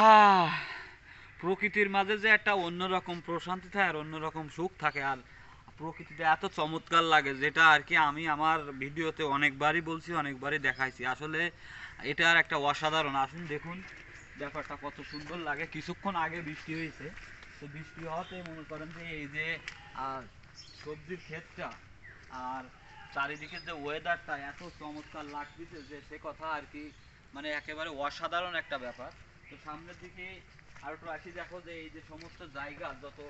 হ্যাঁ। প্রকৃতির মাঝে যে একটা অন্যরকম প্রশান্তি থাকে আর অন্যরকম সুখ থাকে আর প্রকৃতিতে এত চমৎকার লাগে যেটা আর কি আমি আমার ভিডিওতে অনেকবারই বলছি অনেকবারই দেখাইছি। আসলে এটা আর একটা অসাধারণ। আসুন দেখুন ব্যাপারটা কত সুন্দর লাগে। কিছুক্ষণ আগে বৃষ্টি হয়েছে তো বৃষ্টি হওয়াতে মনে করেন যে এই যে আহ, সবজির ক্ষেতটা আর চারিদিকে যে ওয়েদারটা এত চমৎকার লাগতেছে যে সে কথা আর কি মানে একেবারে অসাধারণ একটা ব্যাপার। তো সামনের দিকে আর একটু আসি, দেখো যে এই যে সমস্ত জায়গা, যত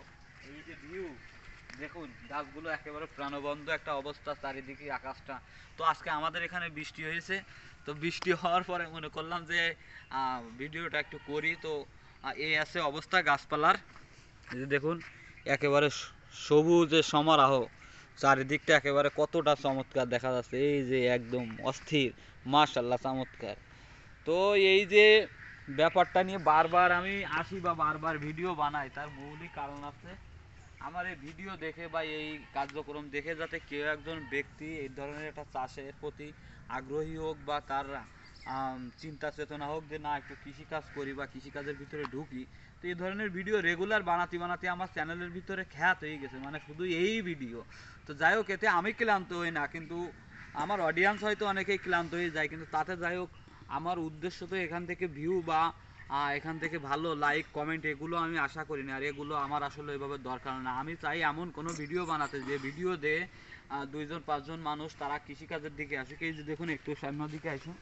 এই যে ভিউ দেখুন, গাছগুলো একেবারে প্রাণবন্ত একটা অবস্থা চারিদিকে আকাশটা। তো আজকে আমাদের এখানে বৃষ্টি হয়েছে, তো বৃষ্টি হওয়ার পরে মনে করলাম যে ভিডিওটা একটু করি, তো এই আছে অবস্থা গাছপালার। যে দেখুন, একেবারে স- সবুজের সমারোহ, চারিদিকটা একেবারে কতটা চমৎকার দেখা যাচ্ছে। এই যে একদম অস্থির মাশাল্লাহ চমৎকার। তো এই যে ব্যাপারটা নিয়ে বারবার আমি আসি বা বারবার ভিডিও বানাই, তার মৌলিক কারণ আছে। আমার এই ভিডিও দেখে বা এই কার্যক্রম দেখে যাতে কেউ একজন ব্যক্তি এই ধরনের একটা চাষের প্রতি আগ্রহী হোক বা তার চিন্তা চেতনা হোক যে না, একটু কৃষিকাজ করি বা কৃষিকাজের ভিতরে ঢুকি, তো এই ধরনের ভিডিও রেগুলার বানাতে বানাতে আমার চ্যানেলের ভিতরে খ্যাত হয়ে গেছে মানে শুধু এই ভিডিও। তো যাই হোক, এতে আমি ক্লান্ত হই না, কিন্তু আমার অডিয়েন্স হয়তো অনেকেই ক্লান্ত হয়ে যায়, কিন্তু তাতে যাই হোক আমার উদ্দেশ্য তো এখান থেকে ভিউ বা এখান থেকে ভালো লাইক কমেন্ট এগুলো আমি আশা করি না। আর এগুলো আমার আসলে এভাবে দরকার না। আমি চাই এমন কোনো ভিডিও বানাতে যে ভিডিও দে দুইজন, পাঁচজন মানুষ তারা কৃষিকাজের দিকে আসে এই যে দেখুন, একটু সামনের দিকে আসুন।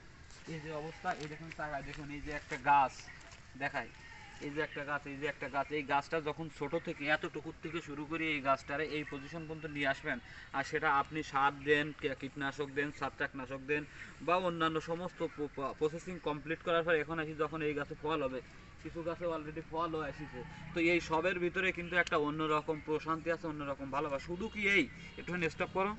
এই যে অবস্থা, এই দেখুন দেখুন, এই যে একটা গাছ দেখায় এই যে একটা গাছ, এই যে একটা গাছ, এই গাছটা যখন ছোট থেকে, এতটুকুর থেকে শুরু করে এই গাছটারে এই পজিশন পর্যন্ত নিয়ে আসবেন, আর সেটা আপনি সার দেন কীটনাশক দেন, ছত্রাকনাশক দেন, বা অন্যান্য সমস্ত প্রসেসিং কমপ্লিট করার পর এখন আসি যখন এই গাছে ফল হবে, কিছু গাছে অলরেডি ফলও এসেছে তো এই সবের ভিতরে কিন্তু একটা অন্যরকম প্রশান্তি আছে, অন্যরকম ভালোবাসা। শুধু কি এই? একটু স্টপ করো।